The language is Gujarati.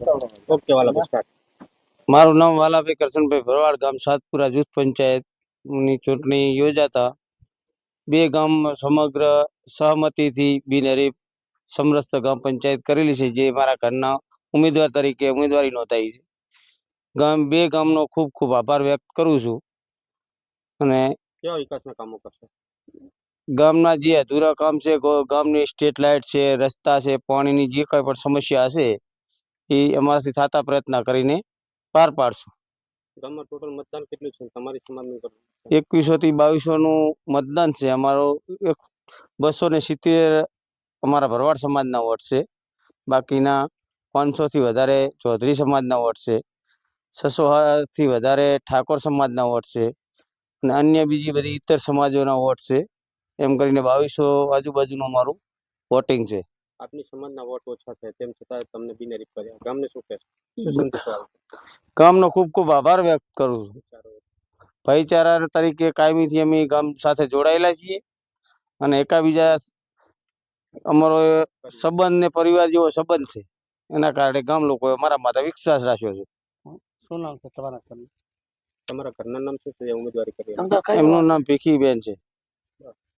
ઓકે વાલાભાઈ સ્ટાર્ટ મારું નામ વાલાભાઈ કરશનભાઈ ભરવાડ ગામ સાતપુરા જૂથ પંચાયતની ચૂંટણી યોજાતા. બે ગામ સમગ્ર સહમતિથી બિનહરીફ સમરસ્ત ગામ પંચાયત કરેલી છે જે મારા ઘરના ઉમેદવાર તરીકે ઉમેદવારી નોંધાઈ છે. ગામ બે ગામનો ખૂબ ખૂબ આભાર વ્યક્ત કરું છું. અને કેવા વિકાસના કામો કરશે? ગામના જે અધૂરા કામ છે ગામની સ્ટ્રીટ લાઇટ છે રસ્તા છે પાણીની જે કંઈ પણ સમસ્યા હશે એ અમારાથી થતા પ્રયત્ન કરીને પાર પાડશું. ગામમાં ટોટલ મતદાન કેટલું છે? તમારી સમાજનું? એકવીસો થી બાવીસો નું મતદાન છે. અમારો એક બસો ને સિત્તેર અમારા ભરવાડ સમાજના વોટ છે. બાકીના પાંચસો થી વધારે ચૌધરી સમાજના વોટ છે. છસો થી વધારે ઠાકોર સમાજના વોટ છે. અને અન્ય બીજી બધી ઇતર સમાજોના વોટ છે. એમ કરીને બાવીસો આજુબાજુનું અમારું વોટિંગ છે. આપની સમાજના વોટ ઓછા છે તેમ છતાં તમને બિનહરીફ કર્યા. ગામને શું કહેશો? શું સંદેશો ગામનો ખૂબ ખૂબ આભાર વ્યક્ત કરું છું. ભાઈચારા તરીકે કાયમીથી અમે ગામ સાથે જોડાયેલા છીએ અને એકાબીજા અમારો સંબંધ ને પરિવાર જેવો સંબંધ છે. એના કારણે ગામ લોકોએ મારા માથે વિશ્વાસ રાખ્યો છે. શું નામ તમારા ઘરના? નામ શું છે? ઉમેદવારી કરી એમનું નામ ભીખીબેન છે.